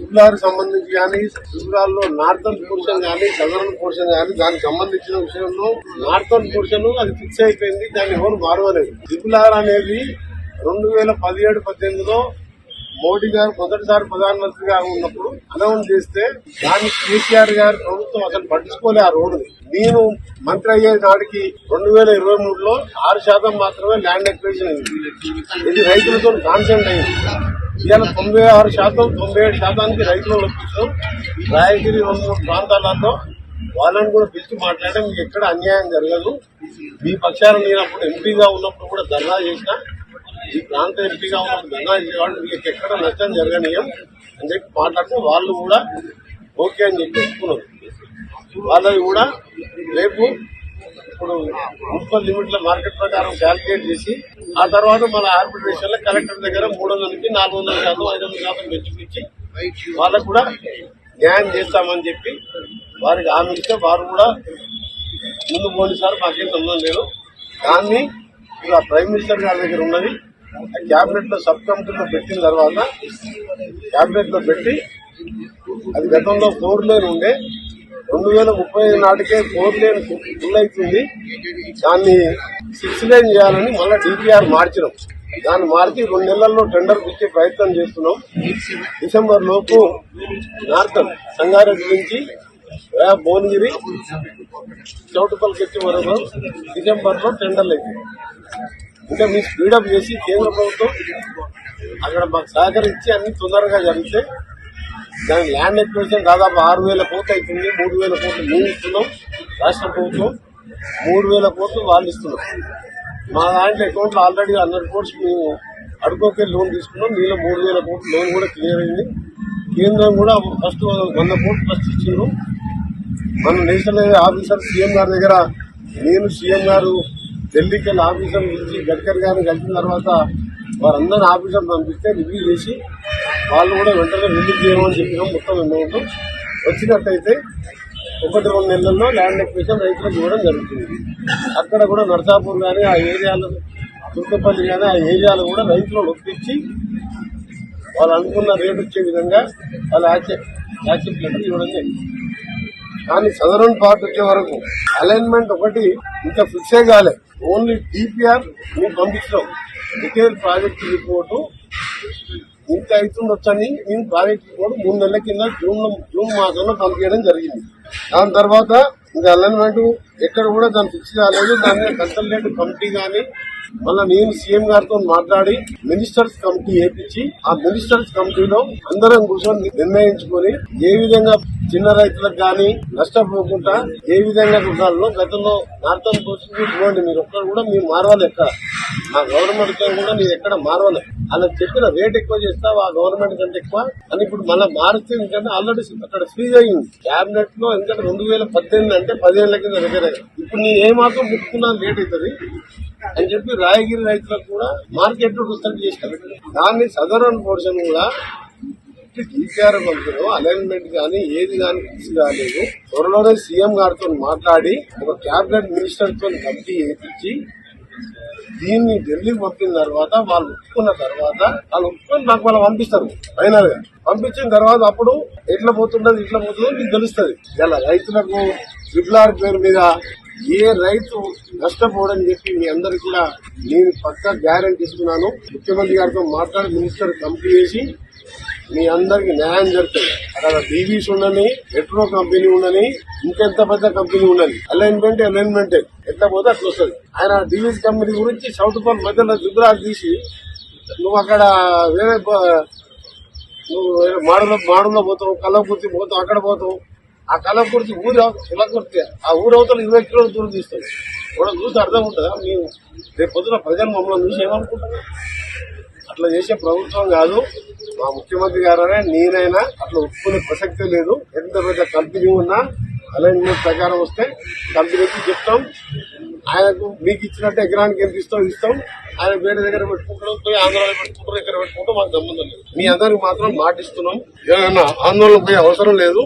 Triple సంబంధించి కానీ triple northern portion కానీ సదరన్ పోర్షన్ కానీ దానికి సంబంధించిన విషయంలో నార్థన్ పోర్షన్ అది ఫిక్స్ అయిపోయింది దాన్ని ఎవరు మారవలేదు. ట్రిపుల్ అనేది రెండు వేల పదిహేడు పద్దెనిమిదిలో మోడీ గారు మొదటిసారి ప్రధానమంత్రిగా ఉన్నప్పుడు అనౌన్స్ చేస్తే దాన్ని కేసీఆర్ గారు ప్రభుత్వం అసలు పట్టించుకోలే ఆ రోడ్డు నేను మంత్రి అయ్యే నాటికి రెండు వేల ఇరవై మూడులో ఆరు శాతం మాత్రమే ల్యాండ్ ఎక్వేషన్ అయింది. ఇది రైతులతో కాన్సెంట్ అయింది. ఇవాళ తొంభై ఆరు శాతం తొంభై ఏడు శాతానికి రైతులు లభిస్తాం రాయగిరి రెండు ప్రాంతాలలో వాళ్ళని కూడా పిలిచి మాట్లాడడం మీకు ఎక్కడ అన్యాయం జరగదు. మీ పక్షాన నేను అప్పుడు ఎంపీగా ఉన్నప్పుడు కూడా ధర్నా చేసిన ఈ ప్రాంత ఎంపీగా ఉన్నప్పుడు ధర్నా చేసేవాళ్ళు మీకు ఎక్కడ నష్టం జరగనీయం అని చెప్పి మాట్లాడితే వాళ్ళు కూడా ఓకే అని చెప్పి ఒప్పుకున్నారు వాళ్ళది కూడా రేపు ఇప్పుడు మున్సిపల్ లిమిట్ల మార్కెట్ ప్రకారం క్యాలిక్యులేట్ చేసి ఆ తర్వాత మన ఆర్బిట్రేషన్లో కలెక్టర్ దగ్గర మూడు వందలకి నాలుగు వందల శాతం ఐదు వందల శాతం పెంచుపించి వాళ్ళకు కూడా న్యాయం చేస్తామని చెప్పి వారికి హామీ ఇస్తే వారు కూడా ముందు పోనీ సార్ మాకేం సంబంధం లేదు. దాన్ని ఇలా ప్రైమ్ మినిస్టర్ గారి దగ్గర ఉన్నది క్యాబినెట్లో సబ్ కమిటీలో పెట్టిన తర్వాత క్యాబినెట్లో పెట్టి అది గతంలో ఫోర్ లేన్ ఉండే రెండు వేల ముప్పై నాటికే ఫోర్ లేన్ ఫుల్ అవుతుంది దాన్ని సిక్స్ లేన్ చేయాలని మళ్ళీ డిపిఆర్ మార్చినాం. దాన్ని మార్చి రెండు నెలల్లో టెండర్ పిచ్చే ప్రయత్నం చేస్తున్నాం. డిసెంబర్ లోపు నార్థన్ సంగారెడ్డి నుంచి భువనగిరి చౌటుపల్లికి వచ్చే వరకు డిసెంబర్లో టెండర్లు అవుతాయి ఇంకా మీ స్పీడప్ చేసి కేంద్ర ప్రభుత్వం అక్కడ మాకు సహకరించి అన్ని తొందరగా జరిగితే దాని ల్యాండ్ ఎక్విజిషన్ దాదాపు ఆరు వేల కోట్లు అవుతుంది మూడు వేల కోట్లు మేము ఇస్తున్నాం రాష్ట్ర ప్రభుత్వం మూడు వేల కోట్లు వాళ్ళు ఇస్తున్నాం మా దాంట్లో అకౌంట్లో ఆల్రెడీ హండ్రెడ్ కోట్స్ మేము అడుగుకే లోన్ తీసుకున్నాం మీలో మూడు వేల కోట్లు లోన్ కూడా క్లియర్ అయింది. కేంద్రం కూడా ఫస్ట్ వంద కోట్లు ఫస్ట్ ఇచ్చిండ్రు. మన నేషనల్ హైవే ఆఫీసర్ సీఎం గారి దగ్గర నేను సీఎం గారు ఢిల్లీకి వెళ్ళి ఆఫీసర్ నుంచి గడ్కరీ గారిని కలిసిన తర్వాత వారందరిని ఆఫీసర్ పంపిస్తే రివ్యూ చేసి వాళ్ళు కూడా వెంటనే రిలీజ్ చేయమని చెప్పినాం. మొత్తం అమౌంట్ వచ్చినట్టయితే ఒకటి రెండు నెలల్లో ల్యాండ్ ఎక్విషన్ రైతులకు ఇవ్వడం జరుగుతుంది. అక్కడ కూడా నర్సాపూర్ కానీ ఆ ఏరియాలో తుర్కపల్లి కానీ ఆ ఏరియాలో కూడా రైతులను ఒప్పించి వాళ్ళు అనుకున్న రేటు వచ్చే విధంగా వాళ్ళు యాక్సెప్ట్ లెటర్ ఇవ్వడం జరిగింది. కానీ సదరన్ పార్ట్ వచ్చే వరకు అలైన్మెంట్ ఒకటి ఇంకా ఫిక్సే కాలే. ఓన్లీ డిపిఆర్ మేము పంపించడం డీటెయిల్ ప్రాజెక్ట్ రిపోర్టు ఇంత అవుతుండొచ్చని మేము ప్రాజెక్ట్ కూడా మూడు నెలల కింద జూన్ జూన్ మాసంలో పంపించడం జరిగింది. దాని తర్వాత ఇంకా అలైన్మెంట్ ఎక్కడ కూడా దాన్ని ఫిక్స్ కాలేదు. దాని కన్సల్టెంట్ కమిటీ కానీ మళ్ళీ నేను సీఎం గారితో మాట్లాడి మినిస్టర్స్ కమిటీ వేపించి ఆ మినిస్టర్స్ కమిటీలో అందరం కూర్చొని నిర్ణయించుకొని ఏ విధంగా చిన్న రైతులకు కానీ నష్టపోకుండా ఏ విధంగా ఉండాలో గతంలో నార్థన్ పోస్ట్ చూడండి మీరు ఒక్కరు కూడా మీరు మారవాలి ఎక్కడ మా గవర్నమెంట్తో కూడా నేను ఎక్కడ మారవలేదు అలా చెప్పిన రేట్ ఎక్కువ చేస్తావు ఆ గవర్నమెంట్ కంటే ఎక్కువ. అని ఇప్పుడు మళ్ళీ మారిస్తే ఎందుకంటే ఆల్రెడీ అక్కడ ఫ్రీజ్ అయ్యింది క్యాబినెట్లో ఎందుకంటే రెండు వేల పద్దెనిమిది అంటే పదిహేనుల కింద దగ్గర. ఇప్పుడు నేను ఏమాత్రం ముక్కున్నా లేట్ అవుతుంది అని చెప్పి రాయగిరి రైతులకు కూడా మార్కెట్లో పుస్తకం చేసినారు దాన్ని సదరన్ పోర్షన్ కూడా టీఆర్ మంత్రులు అలైన్మెంట్ కానీ ఏది కానీ ఫిక్స్ కాలేదు. త్వరలోనే సీఎం గారితో మాట్లాడి ఒక క్యాబినెట్ మినిస్టర్తో కమిటీ వేయించి దీన్ని ఢిల్లీ పంపిన తర్వాత వాళ్ళు ఒప్పుకున్న తర్వాత వాళ్ళు ఒప్పుకొని నాకు వాళ్ళు పంపిస్తారు. ఫైనల్గా పంపించిన తర్వాత అప్పుడు ఎట్లా పోతుండదు ఇట్లా పోతుందో మీకు తెలుస్తుంది. ఇలా రైతులకు ట్రిపుల్ పేరు మీద ఏ రైతు నష్టపోవడం చెప్పి మీ అందరికి కూడా నేను పక్కా గ్యారంటీ ఇస్తున్నాను. ముఖ్యమంత్రి గారితో మాట్లాడి మినిస్టర్ కమిటీ చేసి మీ అందరికి న్యాయం జరుగుతుంది. అక్కడ డీవీస్ ఉండని మెట్రో కంపెనీ ఉండని ఇంకెంత పెద్ద కంపెనీ ఉండని. అలైన్మెంట్ అలైన్మెంట్ ఎంత పోతే అట్లా వస్తుంది. ఆయన డీవీస్ కంపెనీ గురించి సౌత్ పోల్ మధ్యలో రుద్రాలు తీసి నువ్వు అక్కడ వేరే నువ్వు మాడలో మాడులో మాడులో పోతావు కల్లకుర్తి పోతావు అక్కడ పోతావు. ఆ కల్లకుర్తి ఊరు కులకుర్తి. ఆ ఊరు అవతల ఇరవై కిలోల దూరం తీస్తుంది కూడా చూస్తే అర్థం ఉంటుందా? మేము రేపు పొద్దున ప్రజలు మమ్మల్ని చూసి ఏమనుకుంటున్నారు అట్లా చేసే ప్రభుత్వం కాదు. మా ముఖ్యమంత్రి గారనే నేనైనా అట్లా ఒప్పుకునే ప్రసక్తే లేదు. ఎంత పెద్ద కంపెనీ ఉన్నా అలైన్మెంట్ ప్రకారం వస్తే కంపెనీకి చెప్తాం. ఆయనకు మీకు ఇచ్చినట్టు ఎకరానికి ఎంత ఇస్తాం ఇస్తాం. ఆయన వేరే దగ్గర పెట్టుకుంటాం పోయి ఆంధ్రాలో పెట్టుకుంటాం ఇక్కడ పెట్టుకుంటాం మాకు సంబంధం లేదు. మీ అందరికి మాత్రం మాటిస్తున్నాం. ఏమైనా ఆందోళన పోయే అవసరం లేదు.